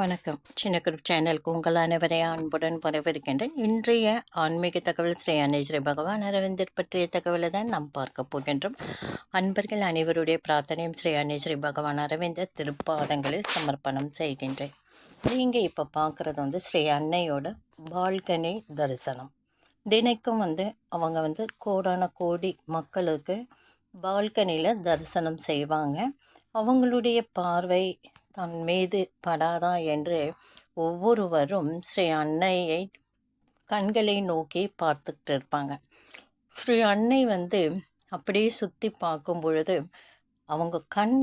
வணக்கம். சின்ன குரூப் சேனலுக்கு உங்கள் அனைவரையும் அன்புடன் வரவேற்கின்றேன். இன்றைய ஆன்மீக தகவல் ஸ்ரீ அன்னை ஸ்ரீ பகவான் அரவிந்தர் பற்றிய தகவலை தான் நாம் பார்க்க போகின்றோம். அன்பர்கள் அனைவருடைய பிரார்த்தனையும் ஸ்ரீ அன்னை ஸ்ரீ பகவான் அரவிந்தர் திருப்பாதங்களில் சமர்ப்பணம் செய்கின்றேன். நீங்கள் இப்போ பார்க்குறது வந்து ஸ்ரீ அன்னையோட பால்கனி தரிசனம். தினைக்கும் வந்து அவங்க வந்து கோடான கோடி மக்களுக்கு பால்கனியில் தரிசனம் செய்வாங்க. அவங்களுடைய பார்வை தன் மீது படாதா என்று ஒவ்வொருவரும் ஸ்ரீ அன்னையை கண்களை நோக்கி பார்த்துக்கிட்டு இருப்பாங்க. ஸ்ரீ அன்னை வந்து அப்படியே சுற்றி பார்க்கும் பொழுது அவங்க கண்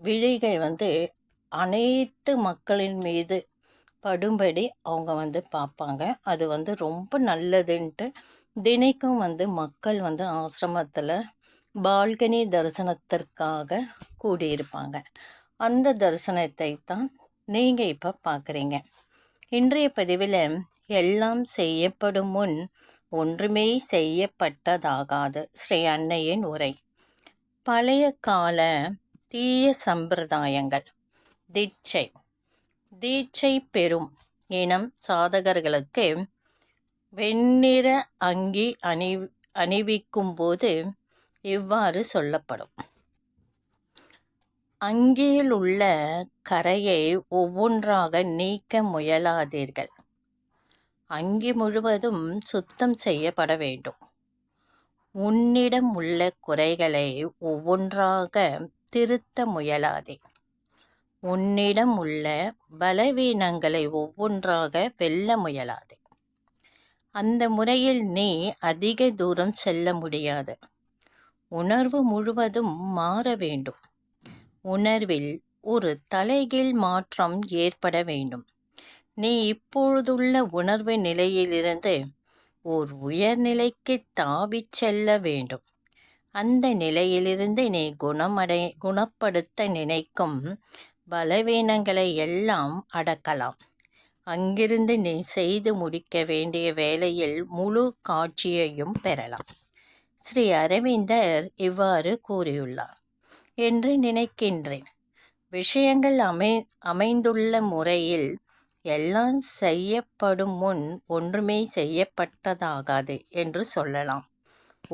விழிகள் வந்து அனைத்து மக்களின் மீது படும்படி அவங்க வந்து பார்ப்பாங்க. அது வந்து ரொம்ப நல்லதுன்ட்டு தினைக்கும் வந்து மக்கள் வந்து ஆசிரமத்தில் பால்கனி தரிசனத்திற்காக கூடியிருப்பாங்க. அந்த தரிசனத்தை தான் நீங்கள் இப்போ பார்க்குறீங்க இன்றைய பதிவில் எல்லாம் செய்யப்படும் முன் ஒன்றுமே செய்யப்பட்டதாகாது ஸ்ரீ அன்னையின் உரை. பழைய கால தீய சம்பிரதாயங்கள். தீட்சை. தீட்சை பெறும் இனம் சாதகர்களுக்கு வெண்ணிற அங்கி அணி அணிவிக்கும் போது இவ்வாறு சொல்லப்படும். அங்கியில் உள்ள கரையை ஒவ்வொன்றாக நீக்க முயலாதீர்கள். அங்கி முழுவதும் சுத்தம் செய்யப்பட வேண்டும். உன்னிடம் உள்ள குறைகளை ஒவ்வொன்றாக திருத்த முயலாதே. உன்னிடம் உள்ள பலவீனங்களை ஒவ்வொன்றாக வெல்ல முயலாதே. அந்த முறையில் நீ அதிக தூரம் செல்ல முடியாது. உணர்வு முழுவதும் மாற வேண்டும். உணர்வில் ஒரு தலைகீழ் மாற்றம் ஏற்பட வேண்டும். நீ இப்பொழுதுள்ள உணர்வு நிலையிலிருந்து ஓர் உயர்நிலைக்கு தாவிச் செல்ல வேண்டும். அந்த நிலையிலிருந்து நீ குணமடை குணப்படுத்த நினைக்கும் பலவீனங்களை எல்லாம் அடக்கலாம். அங்கிருந்து நீ செய்து முடிக்க வேண்டிய வேலையில் முழு காட்சியையும் பெறலாம். ஸ்ரீ அரவிந்தர் இவ்வாறு கூறியுள்ளார். என்று நினைக்கின்றேன். விஷயங்கள் அமை அமைந்துள்ள முறையில் எல்லாம் செய்யப்படும் முன் ஒன்றுமே செய்யப்பட்டதாகாது என்று சொல்லலாம்.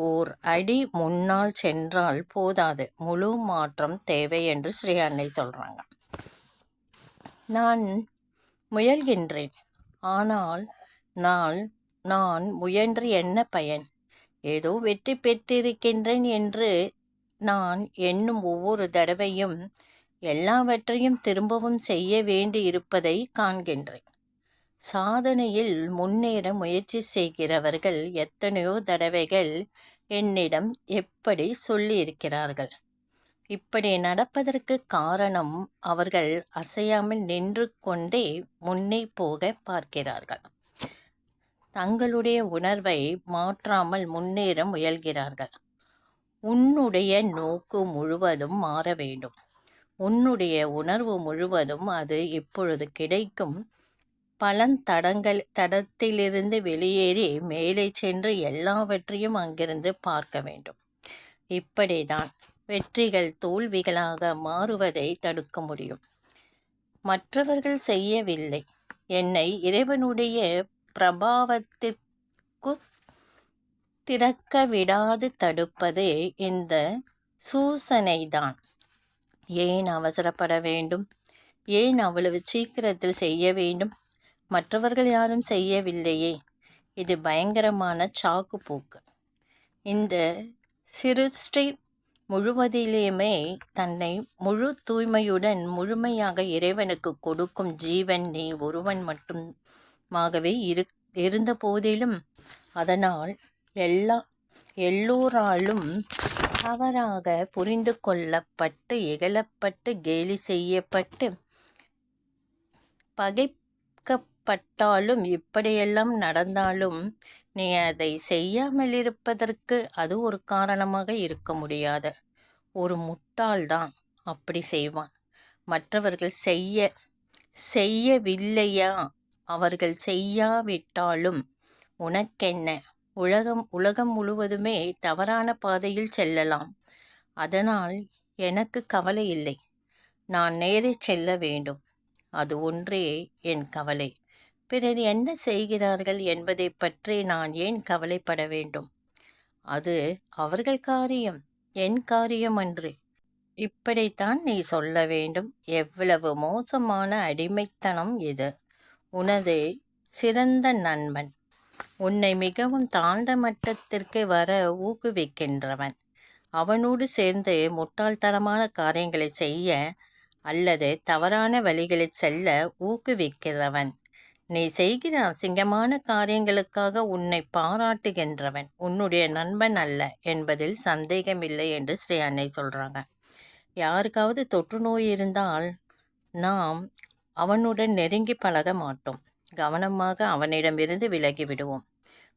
ஓர் அடி முன்னால் சென்றால் போதாது. முழு மாற்றம் தேவை என்று ஸ்ரீ அன்னை சொல்கிறாங்க நான் முயல்கின்றேன். ஆனால் நான் நான் முயன்று என்ன பயன்? ஏதோ வெற்றி பெற்றிருக்கின்றேன் என்று நான் எண்ணும் ஒவ்வொரு தடவையும் எல்லாவற்றையும் திரும்பவும் செய்ய வேண்டி இருப்பதை காண்கின்றேன். சாதனையில் முன்னேற முயற்சி செய்கிறவர்கள் எத்தனையோ தடவைகள் என்னிடம் எப்படி சொல்லியிருக்கிறார்கள். இப்படி நடப்பதற்கு காரணம் அவர்கள் அசையாமல் நின்று கொண்டே முன்னே போக பார்க்கிறார்கள். தங்களுடைய உணர்வை மாற்றாமல் முன்னேற முயல்கிறார்கள். உன்னுடைய நோக்கு முழுவதும் மாற வேண்டும். உன்னுடைய உணர்வு முழுவதும் அது இப்பொழுது கிடைக்கும். பலன் தடங்கள் தடத்திலிருந்து வெளியேறி மேலே சென்று எல்லாவற்றையும் அங்கிருந்து பார்க்க வேண்டும். இப்படிதான் வெற்றிகள் தோல்விகளாக மாறுவதை தடுக்க முடியும். மற்றவர்கள் செய்யவில்லை. என்னை இறைவனுடைய பிரபாவத்திற்கு திறக்க விடாது தடுப்பது இந்த சூசனைதான். ஏன் அவசரப்பட வேண்டும்? ஏன் அவ்வளவு சீக்கிரத்தில் செய்ய வேண்டும்? மற்றவர்கள் யாரும் செய்யவில்லையே. இது பயங்கரமான சாக்கு போக்கு இந்த சிருஷ்டி முழுவதிலுமே தன்னை முழு தூய்மையுடன் முழுமையாக இறைவனுக்கு கொடுக்கும் ஜீவன் நீ ஒருவன் மட்டுமாகவே இரு இருந்த போதிலும் அதனால் எல்லா எல்லோராலும் தவறாக புரிந்து கொள்ளப்பட்டு இகழப்பட்டு கேலி செய்யப்பட்டு பகைக்கப்பட்டாலும் இப்படியெல்லாம் நடந்தாலும் நீ அதை செய்யாமல் இருப்பதற்கு அது ஒரு காரணமாக இருக்க முடியாது. ஒரு முட்டாள்தான் அப்படி செய்வான். மற்றவர்கள் செய்ய செய்யவில்லையா? அவர்கள் செய்யாவிட்டாலும் உனக்கென்ன? உலகம் உலகம் முழுவதுமே தவறான பாதையில் செல்லலாம். அதனால் எனக்கு கவலை இல்லை. நான் நேரே செல்ல வேண்டும். அது ஒன்றே என் கவலை. பிறர் என்ன செய்கிறார்கள் என்பதை பற்றி நான் ஏன் கவலைப்பட வேண்டும்? அது அவர்கள் காரியம் என் காரியம் அன்று. இப்படித்தான் நீ சொல்ல வேண்டும். எவ்வளவு மோசமான அடிமைத்தனம் இது. உனது சிறந்த நண்பன். உன்னை மிகவும் தாழ்ந்த மட்டத்திற்கு வர ஊக்குவிக்கின்றவன். அவனோடு சேர்ந்து முட்டாள்தனமான காரியங்களை செய்ய அல்லது தவறான வழிகளில் செல்ல ஊக்குவிக்கிறவன். நீ செய்கிற அசிங்கமான காரியங்களுக்காக உன்னை பாராட்டுகின்றவன். உன்னுடைய நண்பன் அல்ல என்பதில் சந்தேகமில்லை என்று ஸ்ரீ அன்னை சொல்கிறாங்க யாருக்காவது தொற்று நோய் இருந்தால் நாம் அவனுடன் நெருங்கி பழக மாட்டோம். கவனமாக அவனிடமிருந்து விலகி விடுவோம்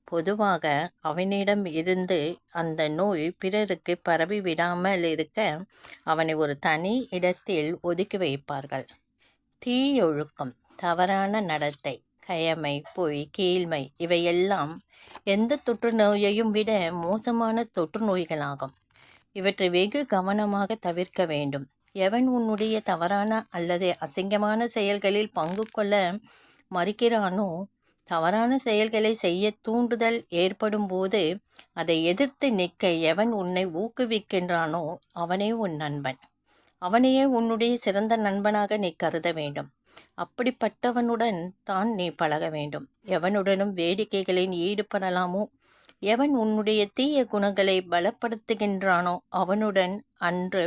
பொதுவாக அவனிடம் இருந்து அந்த நோய் பிறருக்கு பரவி விடாமல் இருக்க அவனை ஒரு தனி இடத்தில் ஒதுக்கி வைப்பார்கள். தீயொழுக்கம் தவறான நடத்தை கயமை பொய் கீழ்மை இவையெல்லாம் எந்த தொற்று நோயையும் விட மோசமான தொற்று நோய்களாகும். இவற்றை வெகு கவனமாக தவிர்க்க வேண்டும். எவன் உன்னுடைய தவறான அல்லது அசிங்கமான செயல்களில் பங்கு கொள்ள மறுக்கிறானோ? தவறான செயல்களை செய்ய தூண்டுதல் ஏற்படும் போது அதை எதிர்த்து நிற்க எவன் உன்னை ஊக்குவிக்கின்றானோ அவனே உன் நண்பன். அவனையே உன்னுடைய சிறந்த நண்பனாக நீ கருத வேண்டும். அப்படிப்பட்டவனுடன் தான் நீ பழக வேண்டும். எவனுடனும் வேடிக்கைகளில் ஈடுபடலாமோ? எவன் உன்னுடைய தீய குணங்களை பலப்படுத்துகின்றானோ அவனுடன் அன்று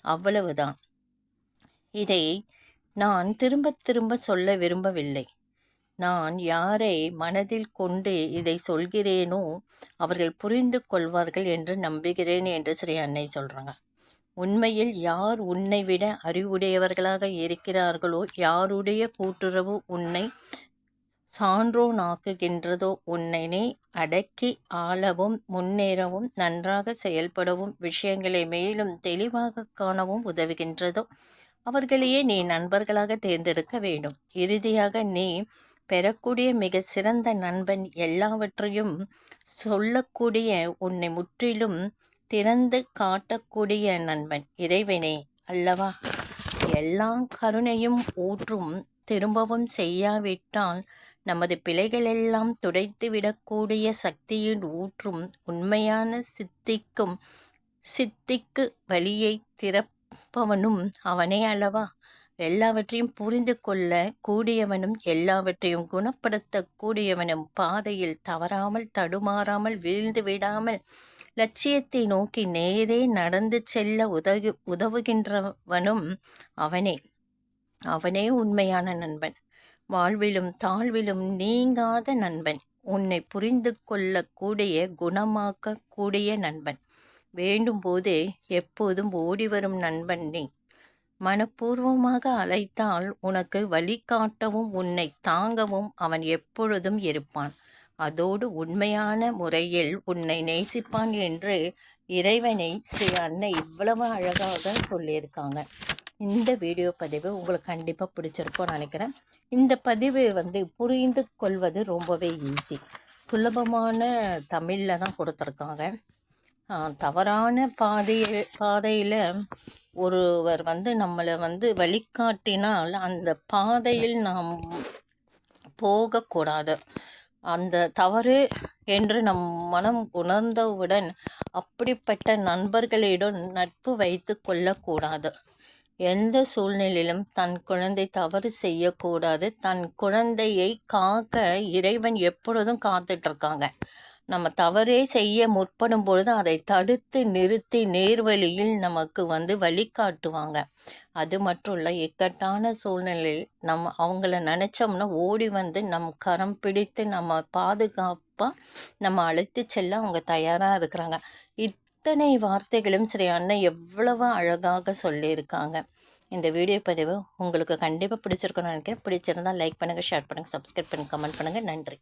அவ்வளவுதான். இதை நான் திரும்ப திரும்ப சொல்ல விரும்பவில்லை. நான் யாரை மனதில் கொண்டு இதை சொல்கிறேனோ அவர்கள் புரிந்து கொள்வார்கள் என்று நம்புகிறேன் என்று ஸ்ரீ அன்னை சொல்கிறாங்க உண்மையில் யார் உன்னை விட அறிவுடையவர்களாக இருக்கிறார்களோ யாருடைய கூட்டுறவு உன்னை சான்றோனாக்குகின்றதோ உன்னை அடக்கி ஆளவும் முன்னேறவும் நன்றாக செயல்படவும் விஷயங்களை மேலும் தெளிவாக காணவும் உதவுகின்றதோ அவர்களையே நீ நண்பர்களாக தேர்ந்தெடுக்க வேண்டும். இறுதியாக நீ பெறக்கூடிய மிக சிறந்த நண்பன் எல்லாவற்றையும் சொல்லக்கூடிய உன்னை முற்றிலும் திறந்து காட்டக்கூடிய நண்பன் இறைவனே அல்லவா? எல்லா கருணையும் ஊற்றும் திரும்பவும் செய்யாவிட்டால் நமது பிழைகளெல்லாம் துடைத்து விடக்கூடிய சக்தியின் ஊற்றும் உண்மையான சித்திக்கும் சித்திக்கு வழியை கற்பவனும் அவனே அல்லவா? எல்லாவற்றையும் புரிந்து கொள்ள கூடியவனும் எல்லாவற்றையும் குணப்படுத்த கூடியவனும் பாதையில் தவறாமல் தடுமாறாமல் வீழ்ந்து விடாமல் லட்சியத்தை நோக்கி நேரே நடந்து செல்ல உதவு உதவுகின்றவனும் அவனே. அவனே உண்மையான நண்பன். வாழ்விலும் தாழ்விலும் நீங்காத நண்பன். உன்னை புரிந்து கொள்ளக்கூடிய குணமாக்கக்கூடிய நண்பன். வேண்டும் போதே எப்போதும் ஓடிவரும் நண்பன் நீ. மனப்பூர்வமாக அழைத்தால் உனக்கு வழிகாட்டவும் உன்னை தாங்கவும் அவன் எப்பொழுதும் இருப்பான். அதோடு உண்மையான முறையில் உன்னை நேசிப்பான் என்று இறைவனை ஸ்ரீ அண்ணன் இவ்வளவு அழகாக சொல்லியிருக்காங்க. இந்த வீடியோ பதிவு உங்களுக்கு கண்டிப்பாக பிடிச்சிருக்கோன்னு நினைக்கிறேன். இந்த பதிவு வந்து புரிந்து கொள்வது ரொம்பவே ஈஸி சுலபமான தமிழில் தான் கொடுத்துருக்காங்க. தவறான பாதையில் பாதையில் ஒருவர் வந்து நம்மளை வந்து வழிகாட்டினால் அந்த பாதையில் நாம் போகக்கூடாது. அந்த தவறு என்று நம் மனம் உணர்ந்தவுடன் அப்படிப்பட்ட நண்பர்களிடம் நட்பு வைத்து கொள்ளக்கூடாது. எந்த சூழ்நிலையிலும் தன் குழந்தை தவறு செய்யக்கூடாது. தன் குழந்தையை காக்க இறைவன் எப்பொழுதும் காத்துட்ருக்காங்க நம்ம தவறே செய்ய முற்படும் பொழுது அதை தடுத்து நிறுத்தி நேர்வழியில் நமக்கு வந்து வழிகாட்டுவாங்க. அது மட்டும் இல்லை இக்கட்டான சூழ்நிலையில் நம்ம அவங்கள நினச்சோம்னா ஓடி வந்து நம் கரம் பிடித்து நம்ம பாதுகாப்பாக நம்ம அழைத்து செல்ல அவங்க தயாராக இருக்கிறாங்க. இத்தனை வார்த்தைகளும் சரி அண்ணன் எவ்வளவு அழகாக சொல்லியிருக்காங்க. இந்த வீடியோ பதிவு உங்களுக்கு கண்டிப்பாக பிடிச்சிருக்கணும்னு நினைக்கிறேன். பிடிச்சிருந்தால் லைக் பண்ணுங்கள் ஷேர் பண்ணுங்கள் சப்ஸ்கிரைப் பண்ணுங்கள் கமெண்ட் பண்ணுங்கள் நன்றி.